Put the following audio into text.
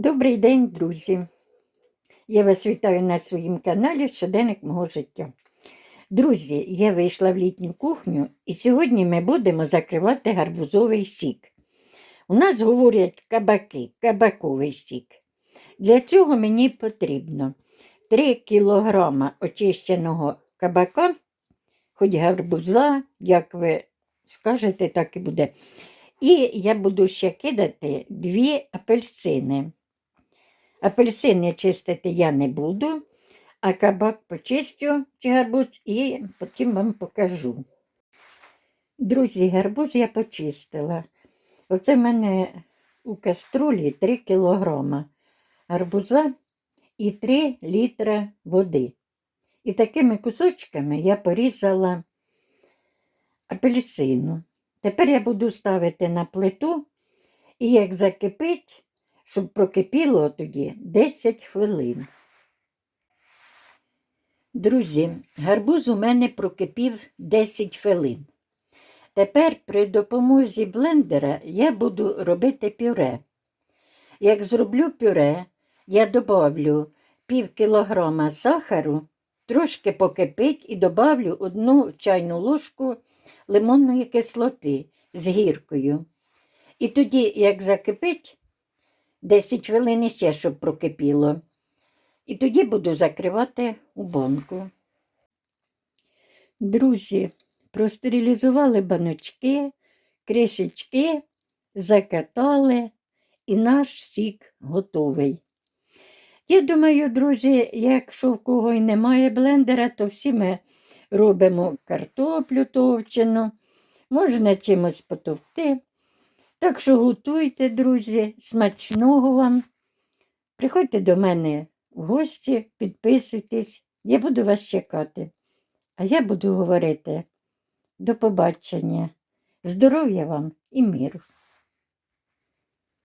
Добрий день, друзі! Я вас вітаю на своїм каналі Щоденник мого життя. Друзі, я вийшла в літню кухню і сьогодні ми будемо закривати гарбузовий сік. У нас говорять кабаки, кабаковий сік. Для цього мені потрібно 3 кг очищеного кабака, хоч гарбуза, як ви скажете, так і буде. І я буду ще кидати 2 апельсини. Апельсини чистити я не буду, а кабак почистю чи гарбуз і потім вам покажу. Друзі, гарбуз я почистила. Оце в мене у каструлі 3 кілограма гарбуза і 3 літра води. І такими кусочками я порізала апельсину. Тепер я буду ставити на плиту, і як закипить, щоб прокипіло тоді 10 хвилин. Друзі, гарбуз у мене прокипів 10 хвилин. Тепер при допомозі блендера я буду робити пюре. Як зроблю пюре, я добавлю пів кілограма сахару, трошки покипить і добавлю одну чайну ложку лимонної кислоти з гіркою. І тоді, як закипить, 10 хвилин ще, щоб прокипіло. І тоді буду закривати у банку. Друзі, простерилізували баночки, кришечки, закатали, і наш сік готовий. Я думаю, друзі, якщо в кого й немає блендера, то всі ми робимо картоплю товчену, можна чимось потовкти. Так що готуйте, друзі, смачного вам. Приходьте до мене в гості, підписуйтесь, я буду вас чекати. А я буду говорити до побачення, здоров'я вам і миру.